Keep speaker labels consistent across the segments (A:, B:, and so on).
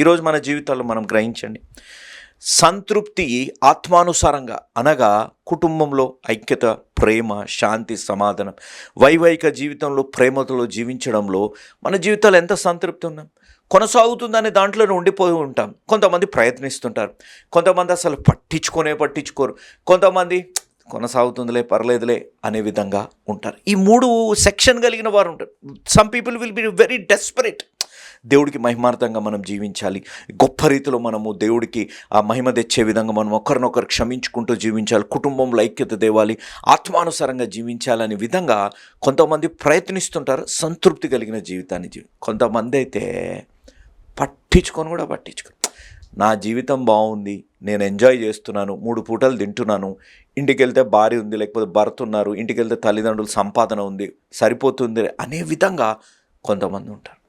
A: ఈరోజు మన జీవితాల్లో మనం గ్రహించండి. సంతృప్తి ఆత్మానుసారంగా అనగా కుటుంబంలో ఐక్యత ప్రేమ శాంతి సమాధానం వైవాహిక జీవితంలో ప్రేమతో జీవించడంలో మన జీవితాలు ఎంత సంతృప్తి ఉన్నాం. కొనసాగుతుందనే దాంట్లోనే ఉండిపోయి ఉంటాం. కొంతమంది ప్రయత్నిస్తుంటారు. కొంతమంది అసలు పట్టించుకునే పట్టించుకోరు. కొంతమంది కొనసాగుతుందిలే పర్లేదులే అనే విధంగా ఉంటారు. ఈ మూడు సెక్షన్ కలిగిన వారు ఉంటారు. Some people will be very desperate దేవుడికి మహిమార్థంగా మనం జీవించాలి. గొప్ప రీతిలో మనము దేవుడికి ఆ మహిమ తెచ్చే విధంగా మనం ఒకరినొకరు క్షమించుకుంటూ జీవించాలి. కుటుంబంలో ఐక్యత దేవాలి ఆత్మానుసారంగా జీవించాలనే విధంగా కొంతమంది ప్రయత్నిస్తుంటారు. సంతృప్తి కలిగిన జీవితాన్ని జీవి కొంతమంది అయితే పట్టించుకొని కూడా పట్టించుకొని నా జీవితం బాగుంది. నేను ఎంజాయ్ చేస్తున్నాను. మూడు పూటలు తింటున్నాను. ఇంటికి వెళ్తే భార్య ఉంది లేకపోతే భర్త ఉన్నారు. ఇంటికి వెళ్తే తల్లిదండ్రులు సంపాదన ఉంది. సరిపోతుంది అనే విధంగా కొంతమంది ఉంటారు.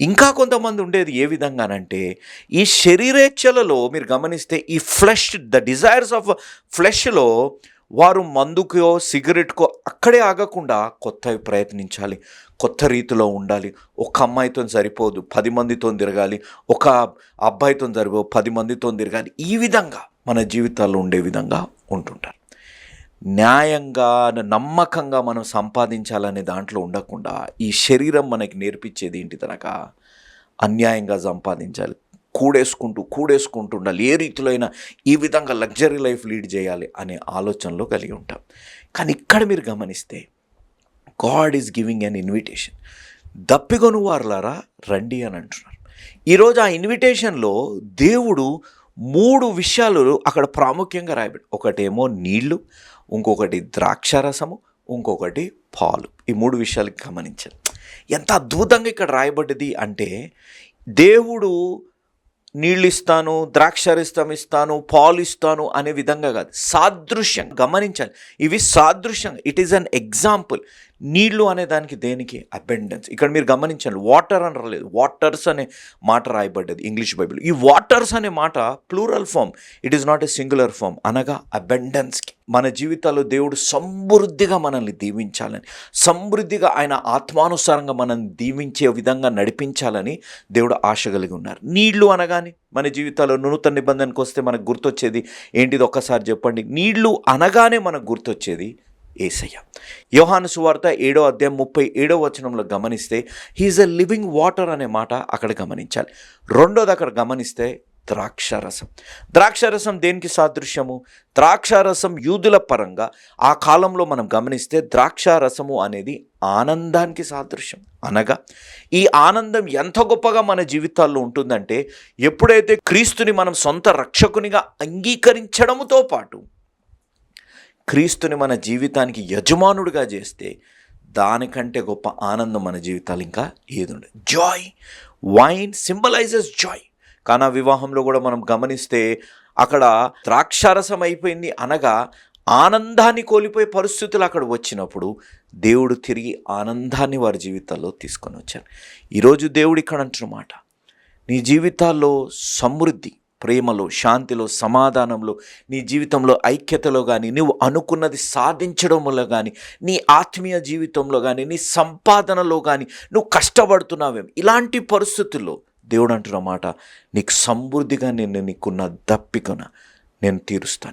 A: ఇంకా కొంతమంది ఉండేది ఏ విధంగానంటే ఈ శరీరేచ్ఛలలో మీరు గమనిస్తే ఈ ఫ్లెష్ ద డిజైర్స్ ఆఫ్ ఫ్లెష్లో వారు మందుకో సిగరెట్కో అక్కడే ఆగకుండా కొత్తవి ప్రయత్నించాలి. కొత్త రీతిలో ఉండాలి. ఒక అమ్మాయితో సరిపోదు పది మందితో తిరగాలి. ఒక అబ్బాయితో సరిపోదు పది మందితో తిరగాలి. ఈ విధంగా మన జీవితాల్లో ఉండే విధంగా ఉంటుంటారు. న్యాయంగా నమ్మకంగా మనం సంపాదించాలనే దాంట్లో ఉండకుండా ఈ శరీరం మనకి నేర్పించేది ఏంటి తనక? అన్యాయంగా సంపాదించాలి. కూడేసుకుంటూ కూడేసుకుంటూ ఉండాలి. ఏ రీతిలో అయినా ఈ విధంగా లగ్జరీ లైఫ్ లీడ్ చేయాలి అనే ఆలోచనలో కలిగి ఉంటాం. కానీ ఇక్కడ మీరు గమనిస్తే God is giving an invitation. దప్పిగొను వారులారా రండి అని అంటున్నారు. ఈరోజు ఆ ఇన్విటేషన్లో దేవుడు మూడు విషయాలు అక్కడ ప్రాముఖ్యంగా రాయబడి ఒకటేమో నీళ్ళు ఇంకొకటి ద్రాక్షారసము ఇంకొకటి పాలు. ఈ మూడు విషయాలు గమనించాలి. ఎంత అద్భుతంగా ఇక్కడ రాయబడ్డది అంటే దేవుడు నీళ్ళు ఇస్తాను ద్రాక్షారసం ఇస్తాను పాలు ఇస్తాను అనే విధంగా కాదు. సాదృశ్యం గమనించాలి. ఇవి సాదృశ్యం ఇట్ ఈస్ అన్ ఎగ్జాంపుల్ నీళ్ళు అనే దానికి దేనికి? అబెండెన్స్ ఇక్కడ మీరు గమనించండి వాటర్ అని రాలేదు వాటర్స్ అనే మాట రాయబడ్డది ఇంగ్లీష్ బైబిల్ ఈ వాటర్స్ అనే మాట plural form it is not a singular form అనగా అబెండెన్స్కి మన జీవితాల్లో దేవుడు సమృద్ధిగా మనల్ని దీవించాలని సమృద్ధిగా ఆయన ఆత్మానుసారంగా మనల్ని దీవించే విధంగా నడిపించాలని దేవుడు ఆశ కలిగి ఉన్నారు. నీళ్ళు అనగానే మన జీవితాల్లో నూతన నిబంధనకు వస్తే మనకు గుర్తొచ్చేది ఏంటిది? ఒక్కసారి చెప్పండి. నీళ్ళు అనగానే మనకు గుర్తొచ్చేది ఏసయ్య. యోహాను సువార్త ఏడో అధ్యాయం ముప్పై ఏడో వచనంలో గమనిస్తే హీఈస్ ఎ లివింగ్ వాటర్ అనే మాట అక్కడ గమనించాలి. రెండోది అక్కడ గమనిస్తే ద్రాక్షారసం ద్రాక్షారసం దేనికి సాదృశ్యము? ద్రాక్షారసం యూదుల పరంగా ఆ కాలంలో మనం గమనిస్తే ద్రాక్షారసము అనేది ఆనందానికి సాదృశ్యం. అనగా ఈ ఆనందం ఎంత గొప్పగా మన జీవితాల్లో ఉంటుందంటే ఎప్పుడైతే క్రీస్తుని మనం సొంత రక్షకునిగా అంగీకరించడముతో పాటు క్రీస్తుని మన జీవితానికి యజమానుడిగా చేస్తే దానికంటే గొప్ప ఆనందం మన జీవితాలు ఇంకా ఏది ఉండదు. జాయ్ వైన్ సింబలైజెస్ జాయ్ కానా వివాహంలో కూడా మనం గమనిస్తే అక్కడ ద్రాక్షారసం అయిపోయింది అనగా ఆనందాన్ని కోల్పోయే పరిస్థితులు అక్కడ వచ్చినప్పుడు దేవుడు తిరిగి ఆనందాన్ని వారి జీవితాల్లో తీసుకొని వచ్చారు. ఈరోజు దేవుడు ఇక్కడ అంటున్నమాట నీ జీవితాల్లో సమృద్ధి ప్రేమలో శాంతిలో సమాధానంలో నీ జీవితంలో ఐక్యతలో కానీ నువ్వు అనుకున్నది సాధించడంలో కానీ నీ ఆత్మీయ జీవితంలో కానీ నీ సంపాదనలో కానీ నువ్వు కష్టపడుతున్నావేం? ఇలాంటి పరిస్థితుల్లో దేవుడు అంటున్న మాట నీకు సమృద్ధిగా నేను నీకున్న దప్పికన నేను తీరుస్తాను.